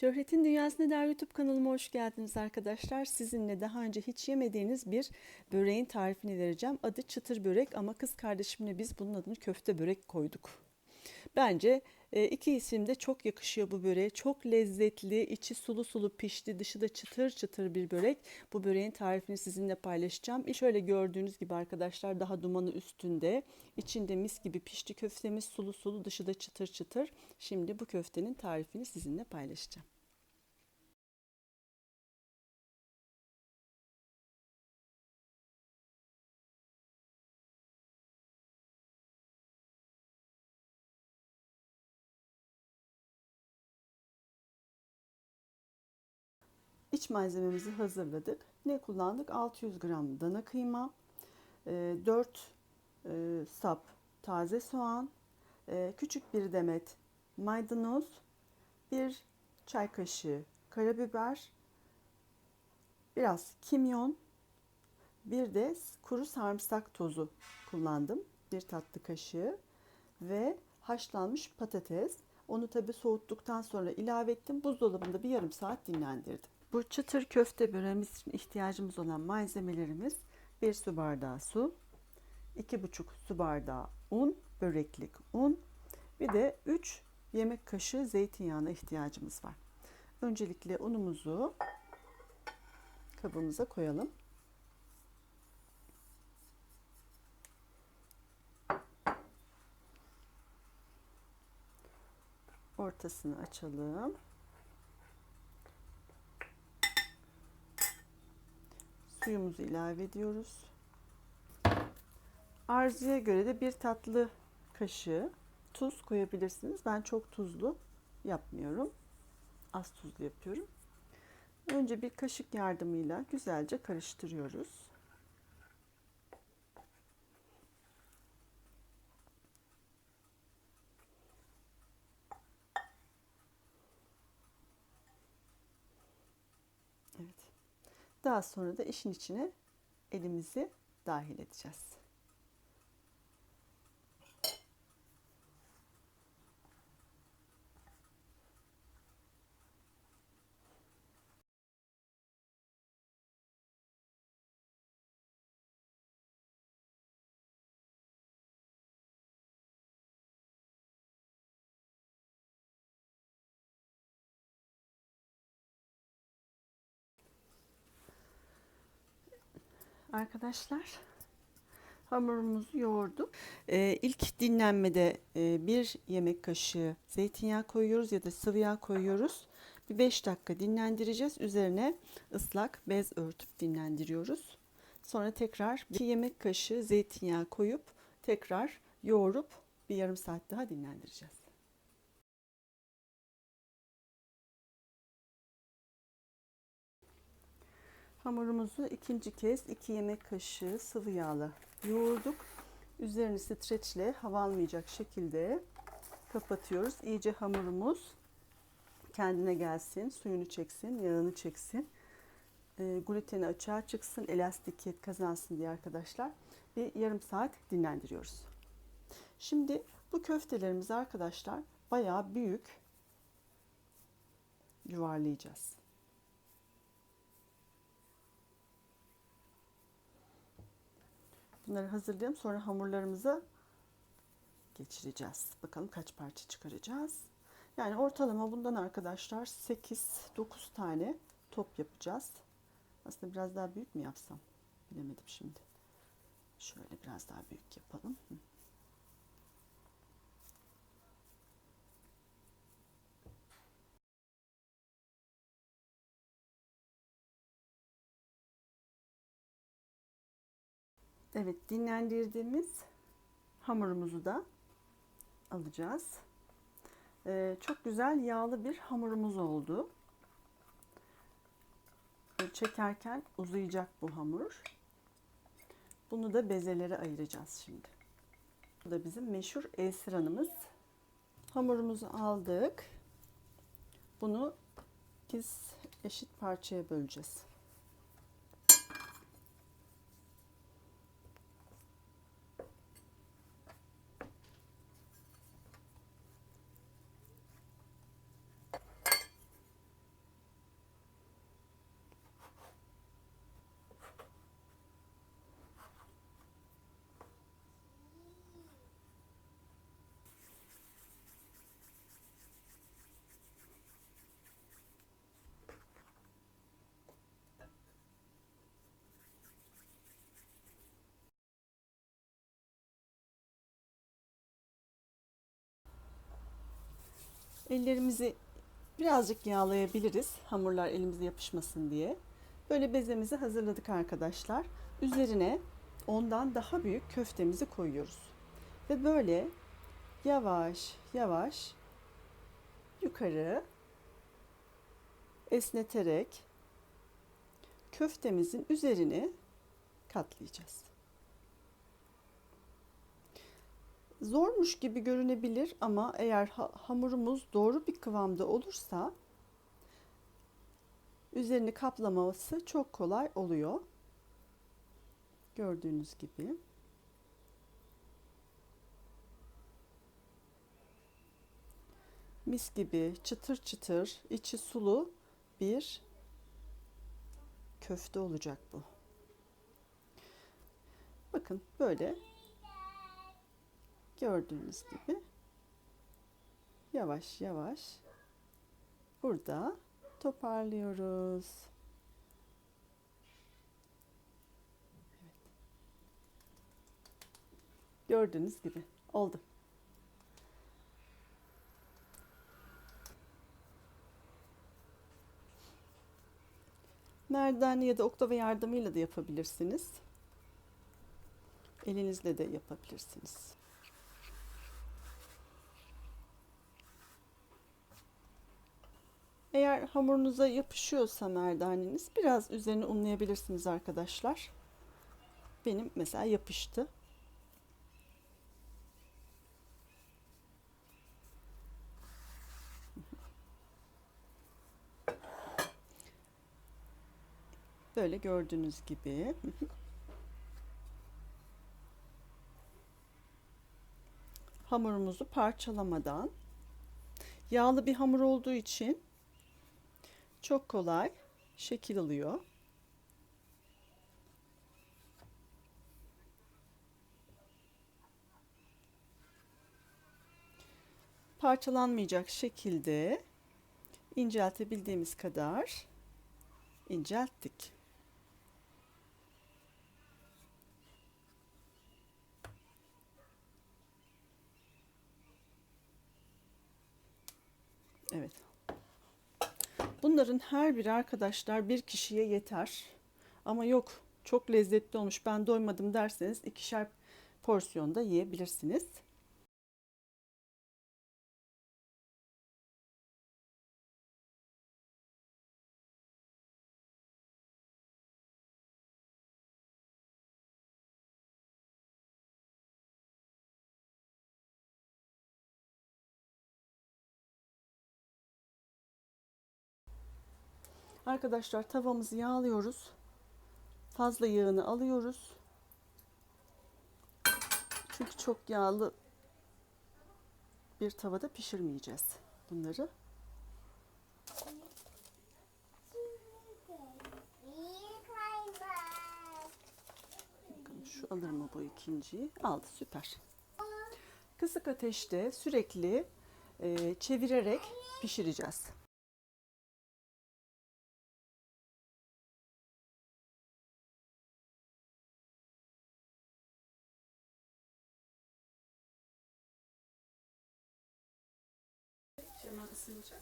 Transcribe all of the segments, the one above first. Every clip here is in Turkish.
Şöhretin Dünyası'na der YouTube kanalıma hoş geldiniz arkadaşlar. Sizinle daha önce hiç yemediğiniz bir böreğin tarifini vereceğim. Adı çıtır börek ama kız kardeşimle biz bunun adını köfte börek koyduk. Bence e, iki isim de çok yakışıyor bu böreğe. Çok lezzetli, içi sulu sulu pişti, dışı da çıtır çıtır bir börek. Bu böreğin tarifini sizinle paylaşacağım. Şöyle gördüğünüz gibi arkadaşlar daha dumanı üstünde. İçinde mis gibi pişti köftemiz sulu sulu, dışı da çıtır çıtır. Şimdi bu köftenin tarifini sizinle paylaşacağım. İç malzememizi hazırladık. Ne kullandık? 600 gram dana kıyma, 4 e, sap taze soğan, e, küçük bir demet maydanoz, bir çay kaşığı karabiber, biraz kimyon, bir de kuru sarımsak tozu kullandım. Bir tatlı kaşığı ve haşlanmış patates. Onu tabi soğuttuktan sonra ilave ettim. Buzdolabında bir yarım saat dinlendirdim. Bu çıtır köfte böreğimiz için ihtiyacımız olan malzemelerimiz 1 su bardağı su, 2,5 su bardağı un, böreklik un, bir de 3 yemek kaşığı zeytinyağına ihtiyacımız var. Öncelikle unumuzu kabımıza koyalım. Ortasını açalım. Suyumuzu ilave ediyoruz. Arzuya göre de bir tatlı kaşığı tuz koyabilirsiniz. Ben çok tuzlu yapmıyorum. Az tuzlu yapıyorum. Önce bir kaşık yardımıyla güzelce karıştırıyoruz. Evet. Daha sonra da işin içine elimizi dahil edeceğiz. Arkadaşlar hamurumuzu yoğurduk. Ee, ilk dinlenmede e, bir yemek kaşığı zeytinyağı koyuyoruz ya da sıvı yağ koyuyoruz. Bir 5 dakika dinlendireceğiz. Üzerine ıslak bez örtüp dinlendiriyoruz. Sonra tekrar 2 yemek kaşığı zeytinyağı koyup tekrar yoğurup bir yarım saat daha dinlendireceğiz. Hamurumuzu ikinci kez 2 yemek kaşığı sıvı yağla yoğurduk. Üzerini streçle hava almayacak şekilde kapatıyoruz. İyice hamurumuz kendine gelsin, suyunu çeksin, yağını çeksin. E, gluteni açığa çıksın, elastikiyet kazansın diye arkadaşlar. Bir yarım saat dinlendiriyoruz. Şimdi bu köftelerimizi arkadaşlar bayağı büyük yuvarlayacağız. Bunları hazırlayalım. Sonra hamurlarımıza geçireceğiz. Bakalım kaç parça çıkaracağız. Yani ortalama bundan arkadaşlar 8-9 tane top yapacağız. Aslında biraz daha büyük mü yapsam? Bilemedim şimdi. Şöyle biraz daha büyük yapalım. Evet dinlendirdiğimiz hamurumuzu da alacağız. Ee, çok güzel yağlı bir hamurumuz oldu. Çekerken uzayacak bu hamur. Bunu da bezelere ayıracağız şimdi. Bu da bizim meşhur esiranımız. Hamurumuzu aldık. Bunu 8 eşit parçaya böleceğiz. Ellerimizi birazcık yağlayabiliriz. Hamurlar elimize yapışmasın diye. Böyle bezemizi hazırladık arkadaşlar. Üzerine ondan daha büyük köftemizi koyuyoruz. Ve böyle yavaş yavaş yukarı esneterek köftemizin üzerini katlayacağız. Zormuş gibi görünebilir ama eğer ha- hamurumuz doğru bir kıvamda olursa üzerini kaplaması çok kolay oluyor. Gördüğünüz gibi. Mis gibi çıtır çıtır, içi sulu bir köfte olacak bu. Bakın böyle gördüğünüz gibi yavaş yavaş burada toparlıyoruz. Evet. Gördüğünüz gibi oldu. Merdane ya da oklava yardımıyla da yapabilirsiniz. Elinizle de yapabilirsiniz. Eğer hamurunuza yapışıyorsa merdaneniz biraz üzerine unlayabilirsiniz arkadaşlar. Benim mesela yapıştı. Böyle gördüğünüz gibi. Hamurumuzu parçalamadan yağlı bir hamur olduğu için çok kolay şekil alıyor. Parçalanmayacak şekilde inceltebildiğimiz kadar incelttik. Evet. Bunların her biri arkadaşlar bir kişiye yeter. Ama yok çok lezzetli olmuş ben doymadım derseniz ikişer porsiyonda yiyebilirsiniz. Arkadaşlar tavamızı yağlıyoruz. Fazla yağını alıyoruz. Çünkü çok yağlı bir tavada pişirmeyeceğiz bunları. Şu alır mı bu ikinciyi? Aldı süper. Kısık ateşte sürekli e, çevirerek pişireceğiz.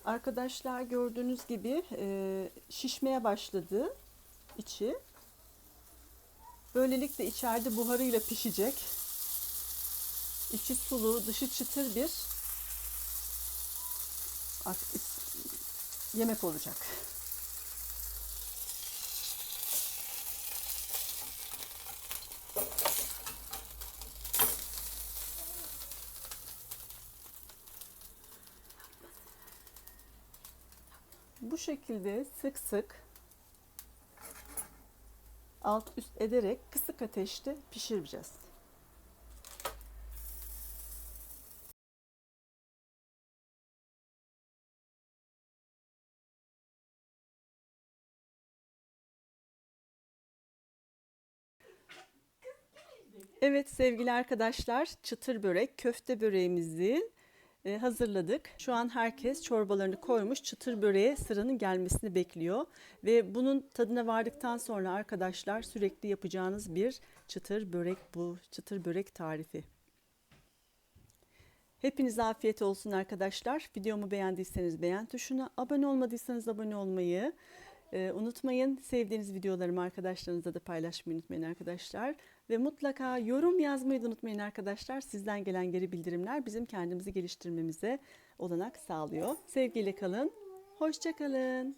Arkadaşlar gördüğünüz gibi e, şişmeye başladı içi. Böylelikle içeride buharıyla pişecek. İçi sulu, dışı çıtır bir yemek olacak. Şekilde sık sık alt üst ederek kısık ateşte pişireceğiz. Evet sevgili arkadaşlar çıtır börek köfte böreğimizi hazırladık. Şu an herkes çorbalarını koymuş çıtır böreğe sıranın gelmesini bekliyor. Ve bunun tadına vardıktan sonra arkadaşlar sürekli yapacağınız bir çıtır börek bu çıtır börek tarifi. Hepinize afiyet olsun arkadaşlar. Videomu beğendiyseniz beğen tuşuna, abone olmadıysanız abone olmayı e, unutmayın. Sevdiğiniz videolarımı arkadaşlarınızla da paylaşmayı unutmayın arkadaşlar. Ve mutlaka yorum yazmayı da unutmayın arkadaşlar. Sizden gelen geri bildirimler bizim kendimizi geliştirmemize olanak sağlıyor. Sevgiyle kalın, hoşça kalın.